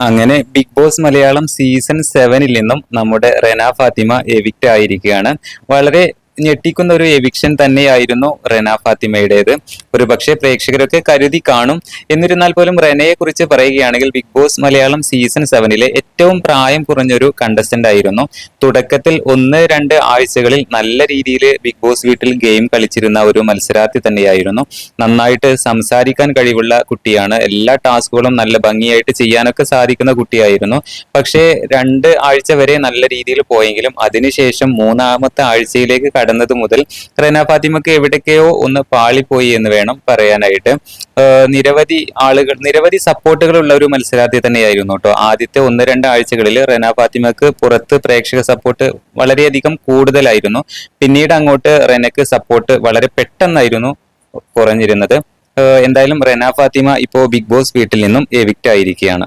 അങ്ങനെ big boss Malayalam season സെവനിൽ നിന്നും നമ്മുടെ റെന ഫാത്തിമ എവിക്റ്റ് ആയിരിക്കുകയാണ്. വളരെ ഞെട്ടിക്കുന്ന ഒരു എവിക്ഷൻ തന്നെയായിരുന്നു റെന ഫാത്തിമയുടേത്. ഒരു പക്ഷേ പ്രേക്ഷകരൊക്കെ കരുതി കാണും. എന്നിരുന്നാൽ പോലും റെനയെ കുറിച്ച് പറയുകയാണെങ്കിൽ ബിഗ് ബോസ് മലയാളം സീസൺ സെവനിലെ ഏറ്റവും പ്രായം കുറഞ്ഞൊരു കണ്ടസ്റ്റന്റ് ആയിരുന്നു. തുടക്കത്തിൽ ഒന്ന് രണ്ട് ആഴ്ചകളിൽ നല്ല രീതിയിൽ ബിഗ് ബോസ് വീട്ടിൽ ഗെയിം കളിച്ചിരുന്ന ഒരു മത്സരാർത്ഥി തന്നെയായിരുന്നു. നന്നായിട്ട് സംസാരിക്കാൻ കഴിവുള്ള കുട്ടിയാണ്. എല്ലാ ടാസ്കുകളും നല്ല ഭംഗിയായിട്ട് ചെയ്യാനൊക്കെ സാധിക്കുന്ന കുട്ടിയായിരുന്നു. പക്ഷേ രണ്ട് ആഴ്ച വരെ നല്ല രീതിയിൽ പോയെങ്കിലും അതിനുശേഷം മൂന്നാമത്തെ ആഴ്ചയിലേക്ക് കടന്നത് മുതൽ റെന ഫാത്തിമക്ക് എവിടേക്കെയോ ഒന്ന് പാളിപ്പോയി എന്ന് വേണം പറയാനായിട്ട്. നിരവധി ആളുകൾ നിരവധി സപ്പോർട്ടുകളുള്ള ഒരു മത്സരാർത്ഥി തന്നെയായിരുന്നു കേട്ടോ. ആദ്യത്തെ ഒന്ന് രണ്ട് ആഴ്ചകളിൽ റെന ഫാത്തിമക്ക് പുറത്ത് പ്രേക്ഷക സപ്പോർട്ട് വളരെയധികം കൂടുതലായിരുന്നു. പിന്നീട് അങ്ങോട്ട് റെനക്ക് സപ്പോർട്ട് വളരെ പെട്ടെന്നായിരുന്നു കുറഞ്ഞിരുന്നത്. എന്തായാലും റെന ഫാത്തിമ ഇപ്പോൾ ബിഗ് ബോസ് വീട്ടിൽ നിന്നും എവിക്റ്റ് ആയിരിക്കുകയാണ്.